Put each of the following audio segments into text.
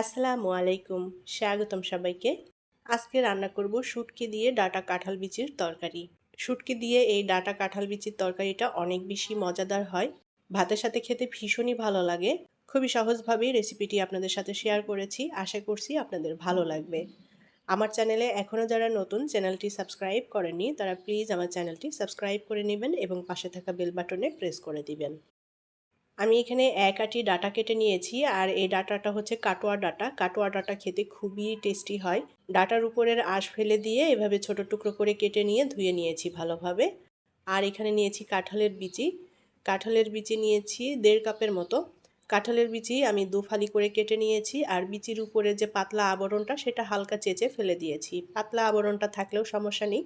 আসসালামু আলাইকুম, স্বাগতম সবাইকে। আজকে রান্না করব শুটকি দিয়ে ডাটা কাঁঠাল বিচির তরকারি। শুটকি দিয়ে এই ডাটা কাঁঠাল বিচির তরকারিটা অনেক বেশি মজাদার হয়। ভাতের সাথে খেতে ভীষণই ভালো লাগে। খুবই সহজভাবেই রেসিপিটি আপনাদের সাথে শেয়ার করেছি। আশা করছি আপনাদের ভালো লাগবে। আমার চ্যানেলে এখনও যারা নতুন, চ্যানেলটি সাবস্ক্রাইব করেননি, তারা প্লিজ আমার চ্যানেলটি সাবস্ক্রাইব করে নেবেন এবং পাশে থাকা বেল বাটনে প্রেস করে দিবেন। আমি এখানে এক আটি ডাটা কেটে নিয়েছি, আর এই ডাটাটা হচ্ছে কাটোয়া ডাটা। কাটোয়া ডাটা খেতে খুবই টেস্টি হয়। ডাটার উপরের আঁশ ফেলে দিয়ে এভাবে ছোট টুকরো করে কেটে নিয়ে ধুয়ে নিয়েছি ভালোভাবে। আর এখানে নিয়েছি কাঁঠালের বিচি। কাঁঠালের বিচি নিয়েছি দেড় কাপের মতো। কাঁঠালের বিচি আমি দু ফালি করে কেটে নিয়েছি, আর বিচির উপরে যে পাতলা আবরণটা সেটা হালকা চেঁচে ফেলে দিয়েছি। পাতলা আবরণটা থাকলেও সমস্যা নেই।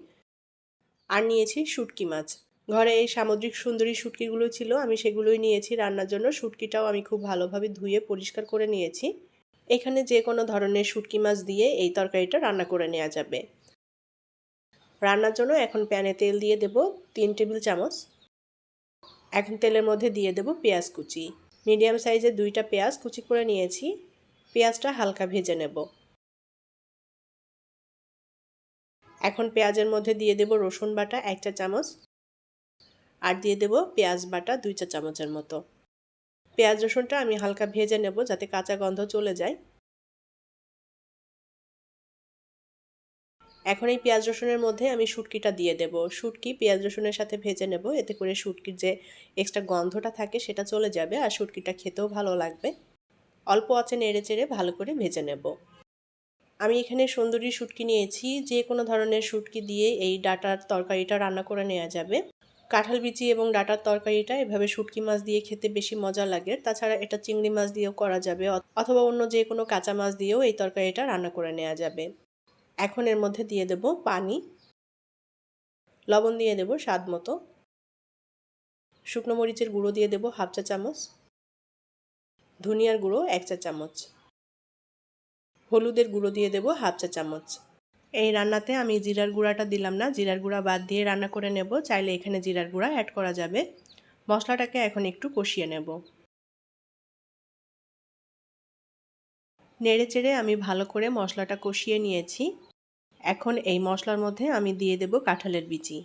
আর নিয়েছি শুটকি মাছ। ঘরে এই সামুদ্রিক সুন্দরী শুটকিগুলো ছিল, আমি সেগুলোই নিয়েছি। রান্নার জন্য শুটকিটাও আমি খুব ভালোভাবে ধুয়ে পরিষ্কার করে নিয়েছি। এখানে যে কোনো ধরনের শুটকি মাছ দিয়ে এই তরকারিটা রান্না করে নেওয়া যাবে। রান্নার জন্য এখন প্যানে তেল দিয়ে দেব তিন টেবিল চামচ। এখন তেলের মধ্যে দিয়ে দেব পেঁয়াজ কুচি। মিডিয়াম সাইজের দুইটা পেঁয়াজ কুচি করে নিয়েছি। পেঁয়াজটা হালকা ভেজে নেব। এখন পেঁয়াজের মধ্যে দিয়ে দেব রসুন বাটা এক চা চামচ। আর দিয়ে দেব পেঁয়াজ বাটা দুই চা চামচের মতো। পেঁয়াজ রসুনটা আমি হালকা ভেজে নেব যাতে কাঁচা গন্ধ চলে যায়। এখন এই পেঁয়াজ রসুনের মধ্যে আমি শুটকিটা দিয়ে দেব। শুটকি পেঁয়াজ রসুনের সাথে ভেজে নেব, এতে করে শুটকির যে এক্সট্রা গন্ধটা থাকে সেটা চলে যাবে আর শুটকিটা খেতেও ভালো লাগবে। অল্প আছে নেড়ে চেড়ে ভালো করে ভেজে নেব। আমি এখানে সুন্দরী শুটকি নিয়েছি, যে কোনো ধরনের শুটকি দিয়ে এই ডাটার তরকারিটা রান্না করে নেওয়া যাবে। কাঁঠাল বিচি এবং ডাটার তরকারিটা এভাবে শুটকি মাছ দিয়ে খেতে বেশি মজা লাগে। তাছাড়া এটা চিংড়ি মাছ দিয়েও করা যাবে অথবা অন্য যে কোনো কাঁচা মাছ দিয়েও এই তরকারিটা রান্না করে নেওয়া যাবে। এখন এর মধ্যে দিয়ে দেব পানি। লবণ দিয়ে দেব স্বাদ মতো। শুকনো মরিচের গুঁড়ো দিয়ে দেব হাফ চা চামচ। ধনিয়ার গুঁড়ো এক চা চামচ। হলুদের গুঁড়ো দিয়ে দেব হাফ চা চামচ। এই রান্নাতে আমি জিরার গুঁড়াটা দিলাম না, জিরার গুঁড়া বাদ দিয়ে রান্না করে নেব। চাইলে এখানে জিরার গুঁড়া অ্যাড করা যাবে। মশলাটাকে এখন একটু কষিয়ে নেব। নেড়ে চেড়ে আমি ভালো করে মশলাটা কষিয়ে নিয়েছি। এখন এই মশলার মধ্যে আমি দিয়ে দেব কাঁঠালের বিচি।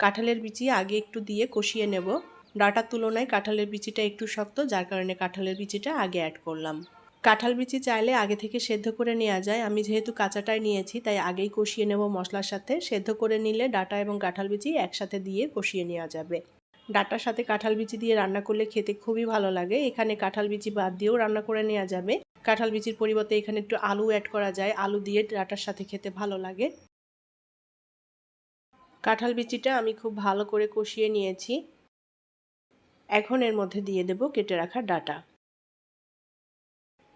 কাঁঠালের বিচি আগে একটু দিয়ে কষিয়ে নেব। ডাটার তুলনায় কাঁঠালের বিচিটা একটু শক্ত, যার কারণে কাঁঠালের বিচিটা আগে অ্যাড করলাম। কাঁঠাল বিচি চাইলে আগে থেকে সেদ্ধ করে নেওয়া যায়। আমি যেহেতু কাঁচাটাই নিয়েছি, তাই আগেই কষিয়ে নেব মশলার সাথে। সেদ্ধ করে নিলে ডাটা এবং কাঁঠাল বিচি একসাথে দিয়ে কষিয়ে নেওয়া যাবে। ডাটার সাথে কাঁঠাল বিচি দিয়ে রান্না করলে খেতে খুবই ভালো লাগে। এখানে কাঁঠাল বিচি বাদ দিয়েও রান্না করে নেওয়া যাবে। কাঁঠাল বিচির পরিবর্তে এখানে একটু আলু অ্যাড করা যায়। আলু দিয়ে ডাটার সাথে খেতে ভালো লাগে। কাঁঠাল বিচিটা আমি খুব ভালো করে কষিয়ে নিয়েছি। এখন এর মধ্যে দিয়ে দেব কেটে রাখা ডাটা।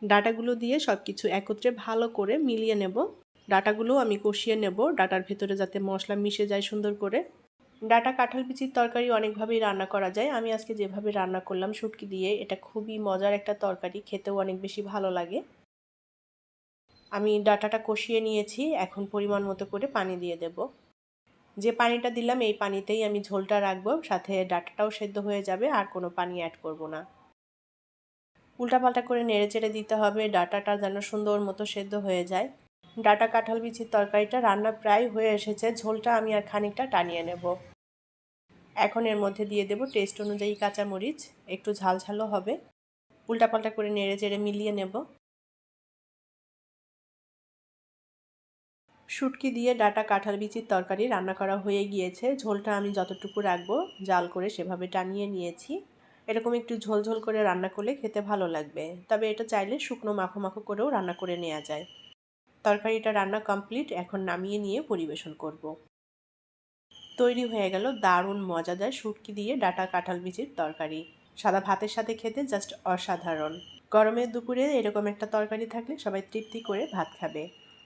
ডাটাগুলো দিয়ে সব কিছু একত্রে ভালো করে মিলিয়ে নেব। ডাটাগুলো আমি কষিয়ে নেব ডাটার ভেতরে যাতে মশলা মিশে যায় সুন্দর করে। ডাটা কাঁঠাল বিচির তরকারি অনেকভাবেই রান্না করা যায়। আমি আজকে যেভাবে রান্না করলাম শুটকি দিয়ে, এটা খুবই মজার একটা তরকারি, খেতেও অনেক বেশি ভালো লাগে। আমি ডাটাটা কষিয়ে নিয়েছি, এখন পরিমাণ মতো করে পানি দিয়ে দেব। যে পানিটা দিলাম, এই পানিতেই আমি ঝোলটা রাখব, সাথে ডাটাটাও সেদ্ধ হয়ে যাবে, আর কোনো পানি অ্যাড করব না। উল্টাপাল্টা করে নেড়ে চেড়ে দিতে হবে, ডাটাটা যেন সুন্দর মতো সেদ্ধ হয়ে যায়। ডাটা কাঁঠাল বিচির তরকারিটা রান্না প্রায় হয়ে এসেছে, ঝোলটা আমি আর খানিকটা টানিয়ে নেব। এখন এর মধ্যে দিয়ে দেব টেস্ট অনুযায়ী কাঁচামরিচ, একটু ঝাল ঝালও হবে। উল্টাপাল্টা করে নেড়ে চেড়ে মিলিয়ে নেব। শুটকি দিয়ে ডাটা কাঁঠাল বিচির তরকারি রান্না করা হয়ে গিয়েছে, ঝোলটা আমি যতটুকু রাখব জাল করে সেভাবে টানিয়ে নিয়েছি। এরকম একটু ঝোলঝোল করে রান্না করলে খেতে ভালো লাগবে। তবে এটা চাইলে শুকনো মাখো মাখো করেও রান্না করে নেওয়া যায়। তরকারিটা রান্না কমপ্লিট, এখন নামিয়ে নিয়ে পরিবেশন করব। তৈরি হয়ে গেল দারুণ মজাদার শুটকি দিয়ে ডাটা কাঁঠাল বীজের তরকারি। সাদা ভাতের সাথে খেতে জাস্ট অসাধারণ। গরমের দুপুরে এরকম একটা তরকারি থাকলে সবাই তৃপ্তি করে ভাত খাবে।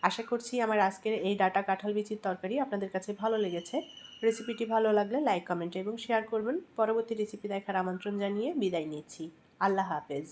আশা করছি আমার আজকের এই ডাটা কাঁঠাল বিচির তরকারি আপনাদের কাছে ভালো লেগেছে। রেসিপিটি ভালো লাগলে লাইক, কমেন্ট এবং শেয়ার করবেন। পরবর্তী রেসিপি দেখার আমন্ত্রণ জানিয়ে বিদায় নিচ্ছি। আল্লাহ হাফেজ।